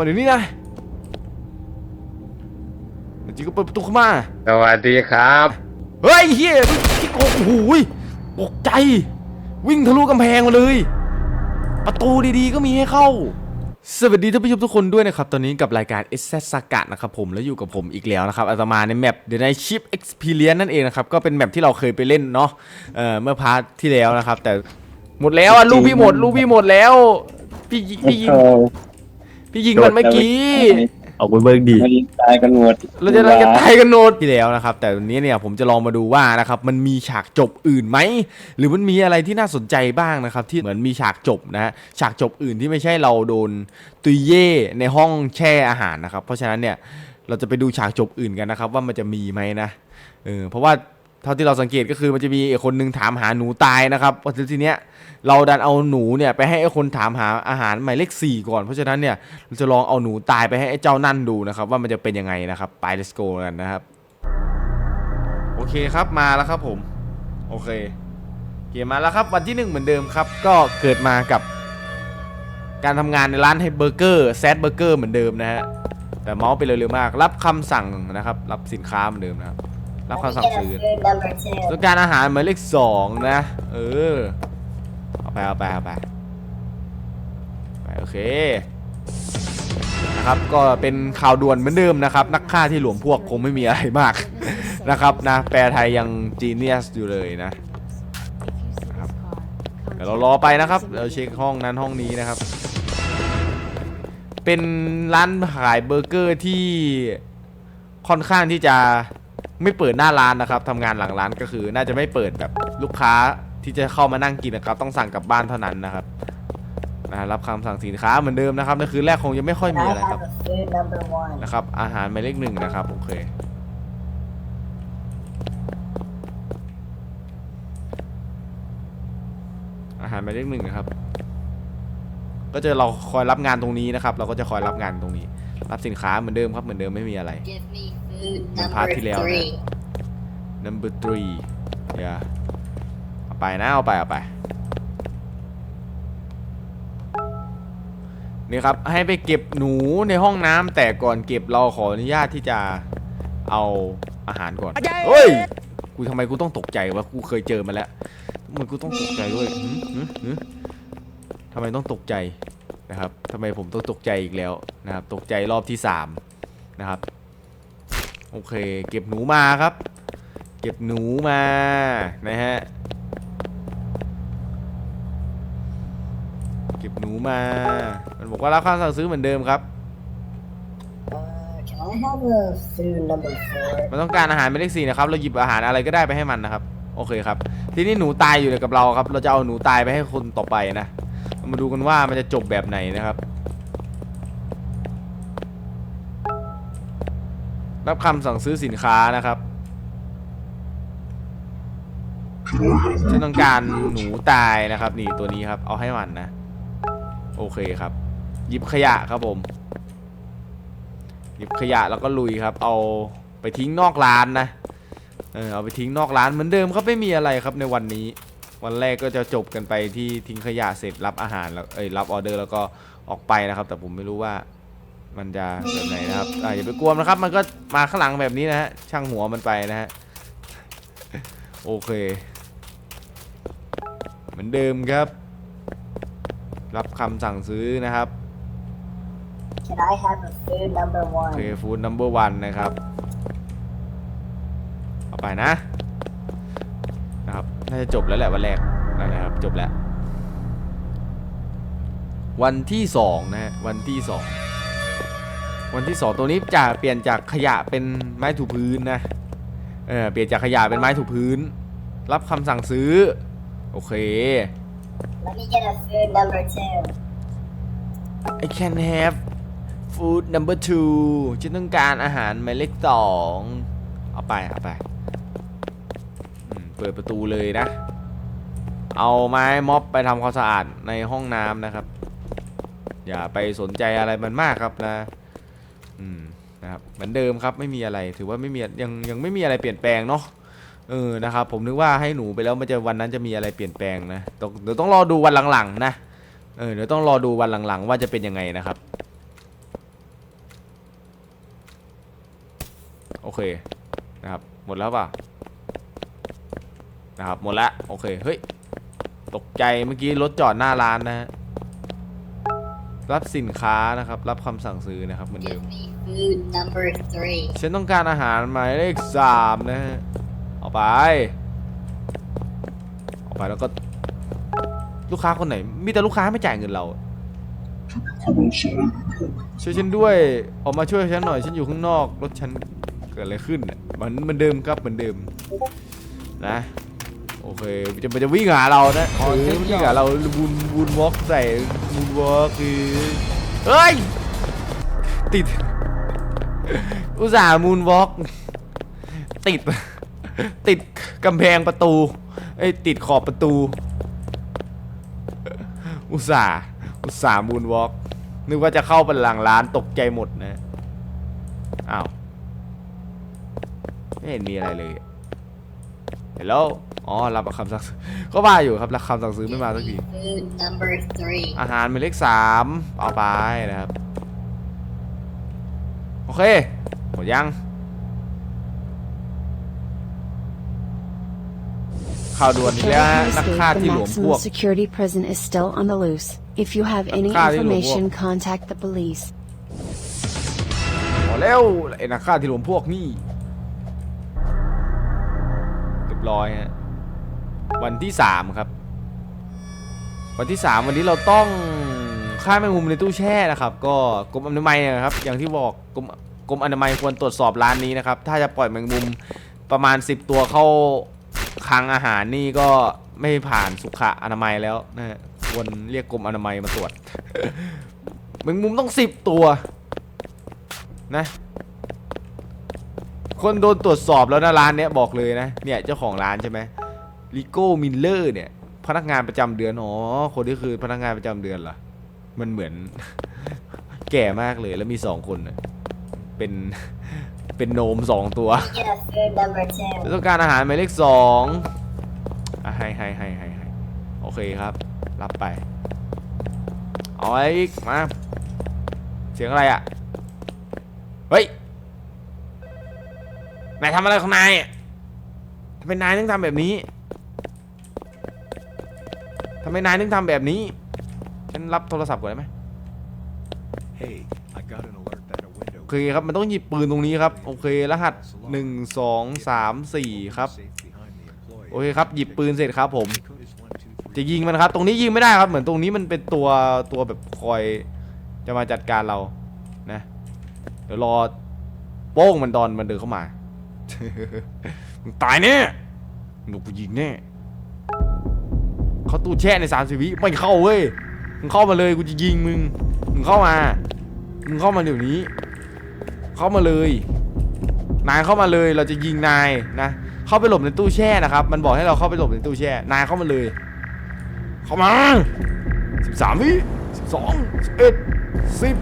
มาเดี๋ยวนี้นะจริงก็เปิดประตูเข้ามา สวัสดีครับ เฮ้ยเฮียที่โกงโอ้โหยตกใจ วิ่งทะลุกำแพงมาเลย ประตูดีๆก็มีให้เข้า สวัสดีท่านผู้ชมทุกคนด้วยนะครับ ตอนนี้กับรายการ s อ s สกัดนะครับผมแล้วอยู่กับผมอีกแล้วนะครับอาตมาในแมป The Night Ship Experience นั่นเองนะครับ ก็เป็นแมปที่เราเคยไปเล่นเนาะเอ่อเมื่อพาร์ทที่แล้วนะครับ แต่หมดแล้วอะลูกพี่หมดลูกพี่หมดแล้ว พี่ยิพี่ยิง พี่ยิงมันเมื่อกี้ ออกไปเบิ่งดี มันตายกันหมดเราจะเราจะตายกันโนดที่แล้วนะครับ แต่วันนี้เนี่ยผมจะลองมาดูว่านะครับมันมีฉากจบอื่นไหมหรือมันมีอะไรที่น่าสนใจบ้างนะครับ ที่เหมือนมีฉากจบนะฮะฉากจบอื่นที่ไม่ใช่เราโดนตุยเย่ในห้องแช่อาหารนะครับ เพราะฉะนั้นเนี่ยเราจะไปดูฉากจบอื่นกันนะครับ ว่ามันจะมีไหมนะเออเพราะว่า เท่าที่เราสังเกตก็คือมันจะมีคนหนึงถามหาหนูตายนะครับพอทีเนี้ยเราดันเอาหนูเนี่ยไปให้ไอ้คนถามหาอาหารหมายเลขสี่ก่อน เพราะฉะนั้นเนี่ยเราจะลองเอาหนูตายไปให้ไอ้เจ้านั่นดูนะครับ ว่ามันจะเป็นยังไงนะครับไป let's go กันนะครับโอเคครับมาแล้วครับผมโอเคเกมมาแล้วครับวันที่หนึ่งเหมือนเดิมครับ ก็เกิดมากับ การทำงานในร้านให้เบอร์เกอร์แซดเบอร์เกอร์เหมือนเดิมนะฮะแต่เมาส์ไปเร็วๆมาก รับคำสั่งนะครับ รับสินค้าเหมือนเดิมนะครับ รับคำสั่งซื้อ number two. ต้องการอาหารหมายเลขสองนะ เออ เอาไปเอาไปเอาไปไปโอเค นะครับ ก็เป็นข่าวด่วนเหมือนเดิมนะครับ นักฆ่าที่หลวมพวกคงไม่มีอะไรมากนะครับนะ แปลไทยยังจีเนียสอยู่เลยนะเดี๋ยวเรารอไปนะครับ เราเช็คห้องนั้นห้องนี้นะครับ เป็นร้านขายเบอร์เกอร์ที่ค่อนข้างที่จะ ไม่เปิดหน้าร้านนะครับทำงานหลังร้านก็คือ น่าจะไม่เปิดแบบลูกค้าที่จะเข้ามานั่งกินนะครับ ต้องสั่งกลับบ้านเท่านั้นนะครับนะรับคำสั่งสินค้าเหมือนเดิมนะครับในคืนแรกคงยังไม่ค่อยมีอะไรครับ food number one? นะครับ อาหารหมายเลขหนึ่งนะครับโอเคอาหารหมายเลขหนึ่งนะครับ ก็จะเราคอยรับงานตรงนี้นะครับ เราก็จะคอยรับงานตรงนี้ รับสินค้าเหมือนเดิมครับเหมือนเดิมไม่มีอะไร Give me เหมือนพาร์ท number ที่แล้วนะ three. number three อย่าเอาไปนะเอาไปเอาไป นี่ครับให้ไปเก็บหนูในห้องน้ำแต่ก่อนเก็บเราขออนุญาตที่จะเอาอาหารก่อนเฮ้ยกูทำไมกูต้องตกใจวะกูเคยเจอมาแล้วทำไมกูต้องตกใจด้วยหึหึหึทำไมต้องตกใจนะครับทำไมผมต้องตกใจอีกแล้วนะครับ ตกใจรอบที่สามนะครับ โอเค เก็บหนูมาครับ เก็บหนูมานะฮะเก็บหนูมา มันบอกว่ารับคำสั่งซื้อเหมือนเดิมครับ Uh, can I have a food number four? มันต้องการอาหารหมายเลขสี่นะครับ เราหยิบอาหารอะไรก็ได้ไปให้มันนะครับ โอเคครับ ทีนี้หนูตายอยู่กับเราครับ เราจะเอาหนูตายไปให้คนต่อไปนะเรามาดูกันว่ามันจะจบแบบไหนนะครับ รับคำสั่งซื้อสินค้านะครับฉันต้องการหนูตายนะครับ นี่ตัวนี้ครับ เอาให้มันนะ โอเคครับหยิบขยะครับผมหยิบขยะแล้วก็ลุยครับ เอาไปทิ้งนอกร้านนะเออเอาไปทิ้งนอกร้านเหมือนเดิมครับไม่มีอะไรครับในวันนี้ วันแรกก็จะจบกันไปที่ทิ้งขยะเสร็จรับอาหารแล้วเอ้ยรับออเดอร์แล้วก็ออกไปนะครับ แต่ผมไม่รู้ว่า มันจะแบบไหนนะครับอ่าอย่าไปกลัวมันนะครับ มันก็มาข้างหลังแบบนี้นะฮะช่างหัวมันไปนะฮะโอเค เหมือนเดิมครับ รับคำสั่งซื้อนะครับ Can I have a food number โอ one? เคฟู้ดนัมเบอร์วันนะครับ เอาไปนะ นะครับ น่าจะจบแล้วแหละวันแรกนั่นแหละครับ จบแล้ว วันที่สองนะฮะ วันที่สอง วันที่สองตัวนี้จะเปลี่ยนจากขยะเป็นไม้ถูพื้นนะเออเปลี่ยนจากขยะเป็นไม้ถูพื้น รับคำสั่งซื้อ โอเค Let me get a food number two. I can have food number two ฉันต้องการอาหารหมายเลขสองเอาไปเอาไปอืมเปิดประตูเลยนะ เอาไม้ม็อบไปทำความสะอาดในห้องน้ำนะครับ อย่าไปสนใจอะไรมันมากครับนะอืมนะครับ เหมือนเดิมครับไม่มีอะไรถือว่าไม่มียังยังไม่มีอะไรเปลี่ยนแปลงเนาะเออนะครับผมนึกว่าให้หนูไปแล้วมันจะวันนั้นจะมีอะไรเปลี่ยนแปลงนะเดี๋ยวต้องรอดูวันหลังๆนะเออเดี๋ยวต้องรอดูวันหลังๆ ว่าจะเป็นยังไงนะครับ โอเคนะครับหมดแล้วป่ะนะครับหมดละโอเคเฮ้ยตกใจเมื่อกี้รถจอดหน้าร้านนะ รับสินค้านะครับ รับคำสั่งซื้อนะครับเหมือนเดิ Give ม me food number three. ฉันต้องการอาหารหมายเลขสามนะฮะเอาไปเอาไปแล้วก็ ลูกค้าคนไหน มีแต่ลูกค้าไม่จ่ายเงินเรา ช่วยฉันด้วย ออกมาช่วยฉันหน่อย ฉันอยู่ข้างนอก รถฉันเกิดอะไรขึ้นน่ะมันเหมันเดิมครับเหมือนเดิม นะ โอเคจะมันจะวิ่งหาเรานะเออมันวิ่งหาเราบูนบูนวอล์กใส่บูนวอล์กคือเฮ้ยติด อุตส่าห์มูนวอล์กติด ติดกำแพงประตูเอ้ยติดขอบประตู อุตส่าห์อุตส่าห์มูนวอล์กนึกว่าจะเข้าไปหลังร้านตกใจหมดนะอ้าวไม่เห็นมีอะไรเลยเห็นแล้ว อ๋อ รับคำสั่งซื้อก็ว่าอยู่ครับรับคำสั่งซื้อไม่มาสักที Give me food number three. อาหารหมายเลขสามเอาไปนะครับ โอเค หมดยัง ข่าวด่วนอีกแล้วฮะ Killer นัก who ฆ่า escaped ที่ the หลวมพว maximum ก security prison is still on the loose. If you have any Nakaka ที่หลวมพวก information, contact the police. หมดแล้วไอ้นักฆ่าที่หลวมพวกนี่เรียบร้อยฮะ วันที่สามครับ วันที่สามวันนี้เราต้องฆ่าแมงมุมในตู้แช่นะครับ ก็กรมอนามัยนะครับ อย่างที่บอกกรมกรมอนามัยควรตรวจสอบร้านนี้นะครับ ถ้าจะปล่อยแมงมุมประมาณ 10 ตัวเข้าคลังอาหารนี่ก็ไม่ผ่านสุขอนามัยแล้วนะฮะควรเรียกกรมอนามัยมาตรวจแมงมุมต้อง 10 ตัวนะคนโดนตรวจสอบแล้วนะร้านเนี้ยบอกเลยนะเนี่ยเจ้าของร้านใช่ไหม ลิโก้มิลเลอร์เนี่ย พนักงานประจำเดือน อ๋อ คนที่คือพนักงานประจำเดือนเหรอ มันเหมือน แก่มากเลยแล้วมีสองคนน่ะเป็นเป็นโนมสองตัว Get a food number two. ต้องการอาหารหมายเลขสองอะให้ให้ให้ให้ให้โอเคครับ รับไป เอาไว้อีกมา เสียงอะไรอะ เฮ้ย นายทำอะไรของนายอะทำไมนายถึงทำแบบนี้ทำ ไมนายถึงทำแบบนี้ ฉันรับโทรศัพท์ก่อนได้ไหม Hey, I got an alert that a window โอเคครับ มันต้องหยิบปืนตรงนี้ครับ โอเค รหัสหนึ่งสองสามสี่ครับ safe behind the employee. โอเคครับ หยิบปืนเสร็จครับผม Code is one, two, three. จะยิงมันครับ ตรงนี้ยิงไม่ได้ครับ เหมือนตรงนี้มันเป็นตัวตัวแบบคอย จะมาจัดการเรา นะ เดี๋ยวรอโป้งมันตอนมันเดินเข้ามา มึงตายแน่หนูกูยิงแน่ เขาตู้แช่ในสามสิบวิไม่เข้าเว้ยมึงเข้ามาเลยกูจะยิงมึงมึงเข้ามามึงเข้ามาเดี๋ยวนี้ เข้ามาเลย นายเข้ามาเลยเราจะยิงนายนะเข้าไปหลบในตู้แช่นะครับ มันบอกให้เราเข้าไปหลบในตู้แช่นายเข้ามาเลย เข้ามาสิบสามวิสิบสองสิบเอ็ดสิบ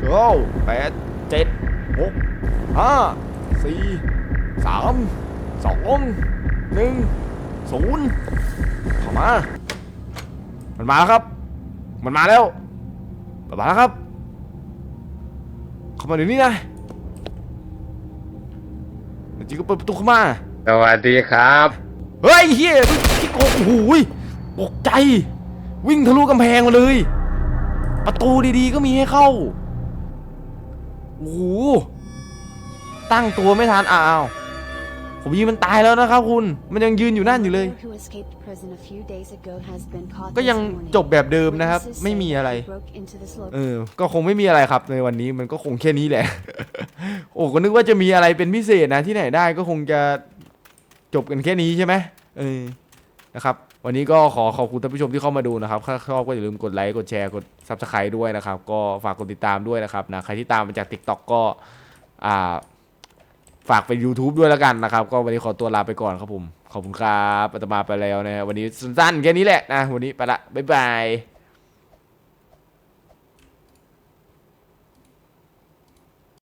เก้าแปดเจ็ดหกห้าสี่สามสองหนึ่ง ศูนย์เข้ามา มันมาแล้วครับ มันมาแล้วมันมาแล้วครับ เข้ามาเดี๋ยวนี้นะเดี๋ยวจีก็เปิดประตูเข้ามา สวัสดีครับ เฮ้ยเฮียที่โกงโอ้โหยตกใจ วิ่งทะลุกำแพงมาเลย ประตูดีๆก็มีให้เข้า โอ้โหตั้งตัวไม่ทันอ้าว ผมยิงมันตายแล้วนะครับคุณ มันยังยืนอยู่นั่นอยู่เลย Killer who escaped prison a few days ago has been caught ก็ยัง this morning. จบแบบเดิมนะครับ Witnesses ไม่ say มีอะไร he broke into this เอ location. อก็คงไม่มีอะไรครับในวันนี้มันก็คงแค่นี้แหละ โอ้ก็นึกว่าจะมีอะไรเป็นพิเศษนะที่ไหนได้ก็คงจะจบกันแค่นี้ใช่ไหมเออ นะครับ วันนี้ก็ขอขอบคุณท่านผู้ชมที่เข้ามาดูนะครับ ถ้าชอบก็อย่าลืมกดไลค์ กดแชร์ กด Subscribe ด้วยนะครับ ก็ฝากกดติดตามด้วยนะครับนะ ใครที่ตามมาจาก TikTok ก็ อ่า ฝากไป YouTube ด้วยแล้วกันนะครับ ก็วันนี้ขอตัวลาไปก่อนครับผม ขอบคุณครับอาตมาไปแล้วนะวันนี้สั้นๆแค่นี้แหละนะ วันนี้ไปละ บ๊ายบาย